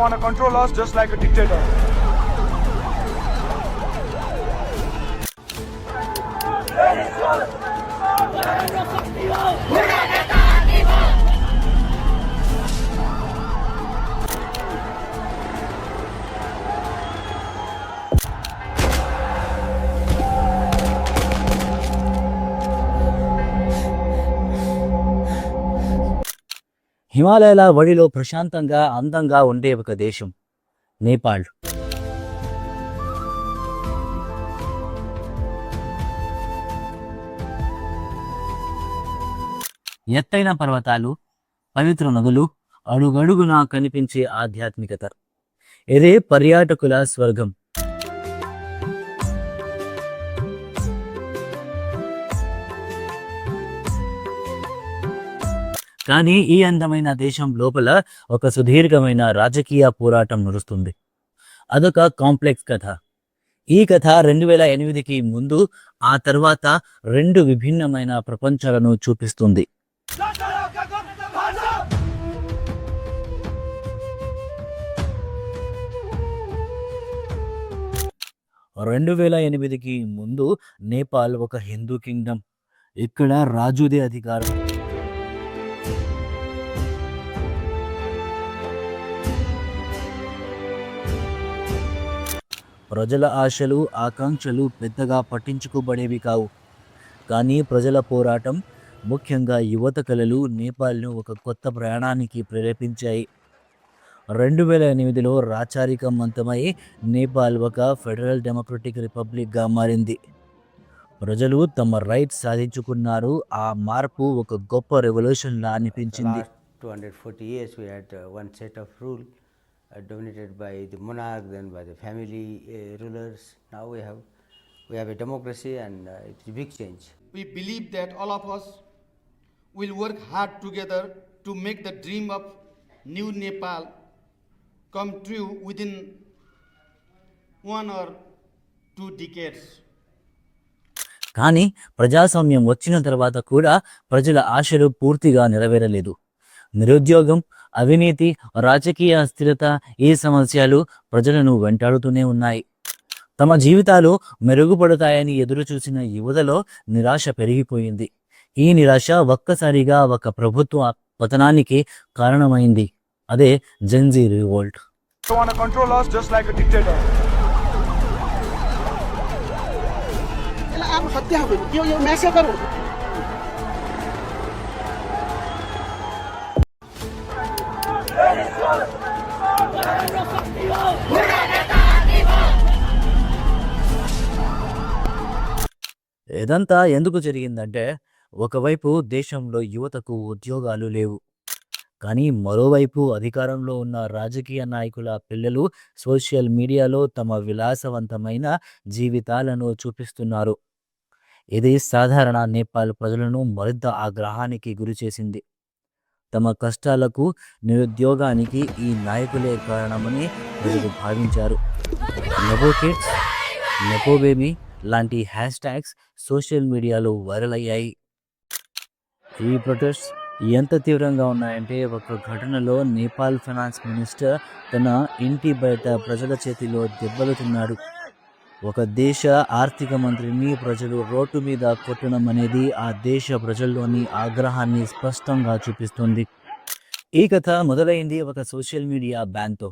want to control us just like a dictator. హిమాలయాల వడిలో ప్రశాంతంగా అందంగా ఉండే ఒక దేశం నేపాల్. ఎత్తైన పర్వతాలు పవిత్ర నదులు అడుగడుగునా కనిపించే ఆధ్యాత్మికత. ఇదే పర్యాటకుల స్వర్గం. కానీ ఈ అందమైన దేశం లోపల ఒక సుదీర్ఘమైన రాజకీయ పోరాటం నడుస్తుంది. అదొక కాంప్లెక్స్ కథ. ఈ కథ రెండు వేల ఎనిమిదికి ముందు ఆ తర్వాత రెండు విభిన్నమైన ప్రపంచాలను చూపిస్తుంది. రెండు వేల ఎనిమిదికి ముందు నేపాల్ ఒక హిందూ కింగ్డమ్. ఇక్కడ రాజుదే అధికారం. ప్రజల ఆశలు ఆకాంక్షలు పెద్దగా పట్టించుకోబడేవి కావు. కానీ ప్రజల పోరాటం ముఖ్యంగా యువత కళలు నేపాల్ను ఒక కొత్త ప్రయాణానికి ప్రేరేపించాయి. రెండు వేల ఎనిమిదిలో రాచారికం అంతమై నేపాల్ ఒక ఫెడరల్ డెమోక్రటిక్ రిపబ్లిక్గా మారింది. ప్రజలు తమ రైట్స్ సాధించుకున్నారు. ఆ మార్పు ఒక గొప్ప రెవల్యూషన్లా అనిపించింది. Last 240 years we had uh, one set of dominated by the monarch then by the family uh, rulers now we have we have a democracy and uh, it's a big change We believe that all of us will work hard together to make the dream of new Nepal come true within one or two decades. కానీ ప్రజాస్వామ్యం వచ్చిన తర్వాత కూడా ప్రజల ఆశలు పూర్తిగా నెరవేరలేదు నిరుద్యోగం అవినీతి రాజకీయ అస్థిరత ఈ సమస్యలు ప్రజలను వెంటాడుతూనే ఉన్నాయి. తమ జీవితాలు మెరుగుపడతాయని ఎదురు చూసిన యువతలో నిరాశ పెరిగిపోయింది. ఈ నిరాశ ఒక్కసారిగా ఒక ప్రభుత్వ పతనానికి కారణమైంది. అదే జెన్జీ రివోల్ట్ ఇదంతా ఎందుకు జరిగిందంటే ఒకవైపు దేశంలో యువతకు ఉద్యోగాలు లేవు. కానీ మరోవైపు అధికారంలో ఉన్న రాజకీయ నాయకుల పిల్లలు సోషల్ మీడియాలో తమ విలాసవంతమైన జీవితాలను చూపిస్తున్నారు. ఇది సాధారణ నేపాల్ ప్రజలను మరింత ఆగ్రహానికి గురిచేసింది తమ కష్టాలకు నిరుద్యోగానికి ఈ నాయకులే కారణమని వీరు భావించారు. నెపో కిడ్స్ నెపో బేబీ లాంటి హ్యాష్ ట్యాగ్స్ సోషల్ మీడియాలో వైరల్ అయ్యాయి. ఈ ప్రొటెస్ట్ ఎంత తీవ్రంగా ఉన్నాయంటే ఒక ఘటనలో నేపాల్ ఫైనాన్స్ మినిస్టర్ తన ఇంటి బయట ప్రజల చేతిలో దెబ్బలు తిన్నాడు ఒక దేశ ఆర్థిక మంత్రిని ప్రజలు రోడ్డు మీద కొట్టడం అనేది ఆ దేశ ప్రజల్లోని ఆగ్రహాన్ని స్పష్టంగా చూపిస్తుంది. ఈ కథ మొదలైంది ఒక సోషల్ మీడియా బ్యాన్తో.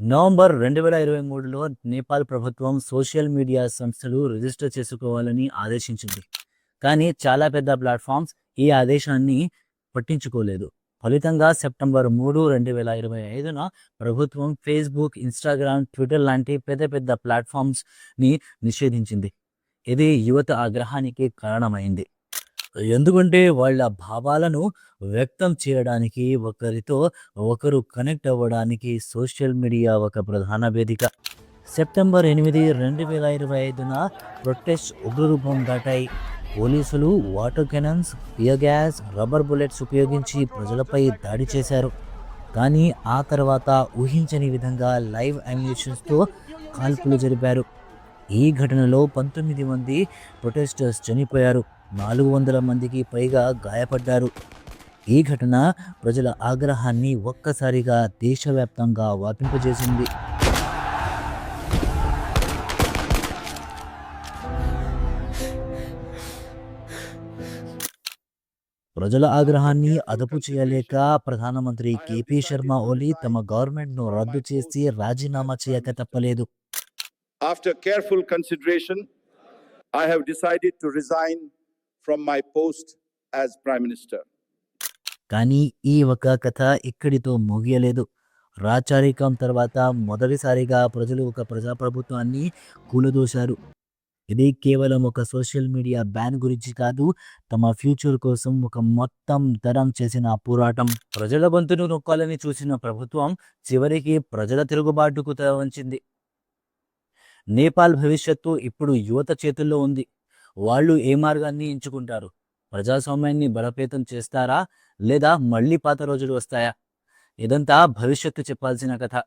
నవంబర్ రెండు వేల ఇరవై మూడులో నేపాల్ ప్రభుత్వం సోషల్ మీడియా సంస్థలు రిజిస్టర్ చేసుకోవాలని ఆదేశించింది. కానీ చాలా పెద్ద ప్లాట్ఫామ్స్ ఈ ఆదేశాన్ని పట్టించుకోలేదు. ఫలితంగా సెప్టెంబర్ మూడు రెండు వేల ఇరవై ఐదున ప్రభుత్వం ఫేస్బుక్ ఇన్స్టాగ్రామ్ ట్విట్టర్ లాంటి పెద్ద పెద్ద ప్లాట్ఫామ్స్ని నిషేధించింది. ఇది యువత ఆగ్రహానికి కారణమైంది. ఎందుకంటే వాళ్ళ భావాలను వ్యక్తం చేయడానికి ఒకరితో ఒకరు కనెక్ట్ అవ్వడానికి సోషల్ మీడియా ఒక ప్రధాన వేదిక. సెప్టెంబర్ ఎనిమిది రెండు వేల ఇరవై ఐదున ప్రొటెస్ట్ ఉగ్రరూపం దాటాయి. పోలీసులు water cannons tear gas rubber bullets ఉపయోగించి ప్రజలపై దాడి చేశారు. కానీ ఆ తర్వాత ఊహించని విధంగా లైవ్ అమ్యూనిషన్స్తో కాల్పులు జరిపారు. ఈ ఘటనలో పంతొమ్మిది మంది ప్రొటెస్టర్స్ చనిపోయారు. నాలుగు వందల మందికి పైగా గాయపడ్డారు. ఈ ఘటన ప్రజల ఆగ్రహాన్ని ఒక్కసారిగా దేశవ్యాప్తంగా వ్యాపింపజేసింది ప్రజల ఆగ్రహాన్ని అదుపు చేయలేక ప్రధానమంత్రి కేపీ శర్మ ఓలీ తమ గవర్నమెంట్ను రద్దు చేసి రాజీనామా చేయక తప్పలేదు. After careful consideration I have decided to resign from my post as Prime Minister. కానీ ఈ ఒక కథ ఇక్కడితో ముగియలేదు. రాచారికం తర్వాత మొదటిసారిగా ప్రజలు ఒక ప్రజాప్రభుత్వాన్ని కూలదోశారు. ఇది కేవలం ఒక సోషల్ మీడియా బ్యాన్ గురించి కాదు తమ ఫ్యూచర్ కోసం ఒక మొత్తం తరం చేసిన పోరాటం. ప్రజల బంతును నొక్కాలని చూసిన ప్రభుత్వం చివరికి ప్రజల తిరుగుబాటుకు తరవంచింది నేపాల్ భవిష్యత్తు ఇప్పుడు యువత చేతుల్లో ఉంది. వాళ్ళు ఏ మార్గాన్ని ఎంచుకుంటారు? ప్రజాస్వామ్యాన్ని బలోపేతం చేస్తారా? లేదా మళ్ళీ పాత రోజులు వస్తాయా? ఇదంతా భవిష్యత్తు చెప్పాల్సిన కథ.